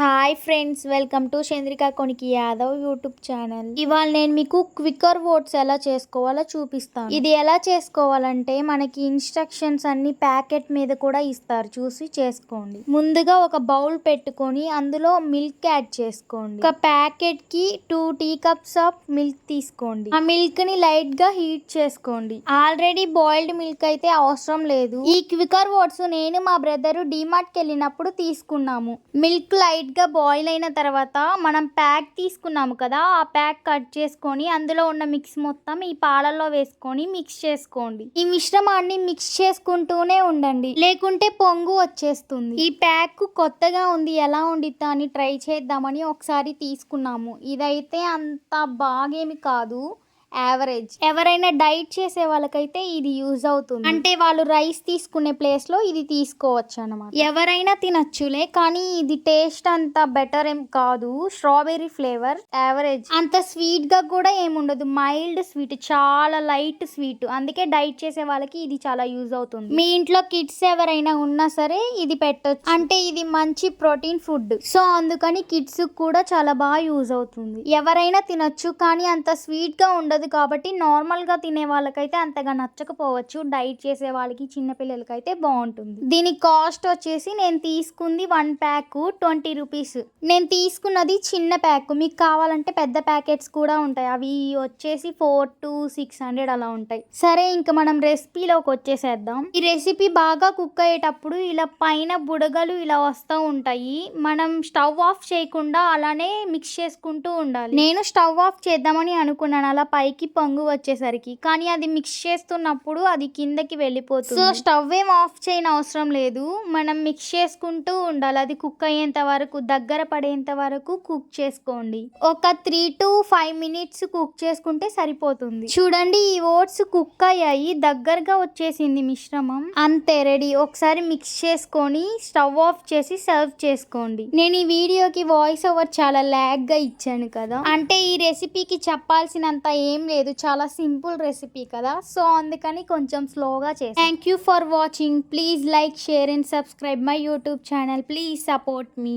Hi friends welcome to Chandrika Koniki Yadav YouTube channel. ఇవాళ నేను మీకు క్వికర్ ఓట్స్ ఎలా చేసుకోవాలో చూపిస్తాను. ఇది ఎలా చేసుకోవాలంటే మనకి ఇన్స్ట్రక్షన్స్ అన్ని ప్యాకెట్ మీద కూడా ఇస్తారు. చూసి చేసుకోండి. ముందుగా ఒక బౌల్ పెట్టుకొని అందులో మిల్క్ యాడ్ చేసుకోండి. ఒక ప్యాకెట్కి two tea cups of milk తీసుకోండి. ఆ మిల్క్ని లైట్గా హీట్ చేసుకోండి. ఆల్రెడీ బాయిల్డ్ మిల్క్ అయితే అవసరం లేదు. ఈ క్వికర్ ఓట్స్ నేను మా బ్రదర్ డిమార్ట్కి వెళ్ళినప్పుడు తీసుకున్నాము. మిల్క్ లైట్ లైట్గా బాయిల్ అయిన తర్వాత మనం ప్యాక్ తీసుకున్నాము కదా ఆ ప్యాక్ కట్ చేసుకొని అందులో ఉన్న మిక్స్ మొత్తం ఈ పాలల్లో వేసుకొని మిక్స్ చేసుకోండి. ఈ మిశ్రమాన్ని మిక్స్ చేసుకుంటూనే ఉండండి. లేకుంటే పొంగు వచ్చేస్తుంది. ఈ ప్యాక్ కొత్తగా ఉంది ఎలా ఉండిద్దా అని ట్రై చేద్దామని ఒకసారి తీసుకున్నాము. ఇదైతే అంత బాగేమి కాదు. యావరేజ్ ఎవరైనా డైట్ చేసే వాళ్ళకైతే ఇది యూజ్ అవుతుంది. అంటే వాళ్ళు రైస్ తీసుకునే ప్లేస్లో ఇది తీసుకోవచ్చు అనమాట ఎవరైనా తినచ్చులే కానీ ఇది టేస్ట్ అంత బెటర్ ఏం కాదు. స్ట్రాబెర్రీ ఫ్లేవర్ యావరేజ్ అంత స్వీట్గా కూడా ఏముండదు మైల్డ్ స్వీట్ చాలా లైట్ స్వీట్. అందుకే డైట్ చేసే వాళ్ళకి ఇది చాలా యూజ్ అవుతుంది. మీ ఇంట్లో కిడ్స్ ఎవరైనా ఉన్నా సరే ఇది పెట్టొచ్చు. అంటే ఇది మంచి ప్రోటీన్ ఫుడ్. సో అందుకని కిడ్స్ కూడా చాలా బాగా యూజ్ అవుతుంది. ఎవరైనా తినొచ్చు కానీ అంత స్వీట్గా ఉండదు కాబట్టి నార్మల్గా తినే వాళ్ళకైతే అంతగా నచ్చకపోవచ్చు. డైట్ చేసే వాళ్ళకి చిన్నపిల్లలకి అయితే బాగుంటుంది దీని కాస్ట్ వచ్చేసి నేను తీసుకుంది వన్ ప్యాక్ ట్వంటీ రూపీస్. నేను తీసుకున్నది చిన్న ప్యాక్. మీకు కావాలంటే పెద్ద ప్యాకెట్స్ కూడా ఉంటాయి. అవి వచ్చేసి ఫోర్ టు సిక్స్ హండ్రెడ్ అలా ఉంటాయి. సరే ఇంకా మనం రెసిపీలోకి వచ్చేసేద్దాం. ఈ రెసిపీ బాగా కుక్ అయ్యేటప్పుడు ఇలా పైన బుడగలు ఇలా వస్తూ ఉంటాయి. మనం స్టవ్ ఆఫ్ చేయకుండా అలానే మిక్స్ చేసుకుంటూ ఉండాలి. నేను స్టవ్ ఆఫ్ చేద్దామని అనుకున్నాను. అలా పై పైకి పొంగు వచ్చేసరికి కానీ అది మిక్స్ చేస్తున్నప్పుడు అది కిందకి వెళ్ళిపోతుంది. సో స్టవ్ ఏం ఆఫ్ చేయని అవసరం లేదు. మనం మిక్స్ చేసుకుంటూ ఉండాలి. అది కుక్ అయ్యేంత వరకు దగ్గర పడేంత వరకు కుక్ చేసుకోండి. ఒక three to five minutes cook చేసుకుంటే సరిపోతుంది. చూడండి ఈ ఓట్స్ కుక్ అయ్యాయి. దగ్గరగా వచ్చేసింది మిశ్రమం. అంతే రెడీ. ఒకసారి మిక్స్ చేసుకొని స్టవ్ ఆఫ్ చేసి సర్వ్ చేసుకోండి. నేను ఈ వీడియోకి వాయిస్ ఓవర్ చాలా ల్యాగ్గా ఇచ్చాను కదా. అంటే ఈ రెసిపీకి చెప్పాల్సినంత ఏం ఏం లేదు చాలా సింపుల్ రెసిపీ కదా. సో అందుకని కొంచెం స్లోగా చేసి thank you for watching please like share and subscribe my YouTube channel please support me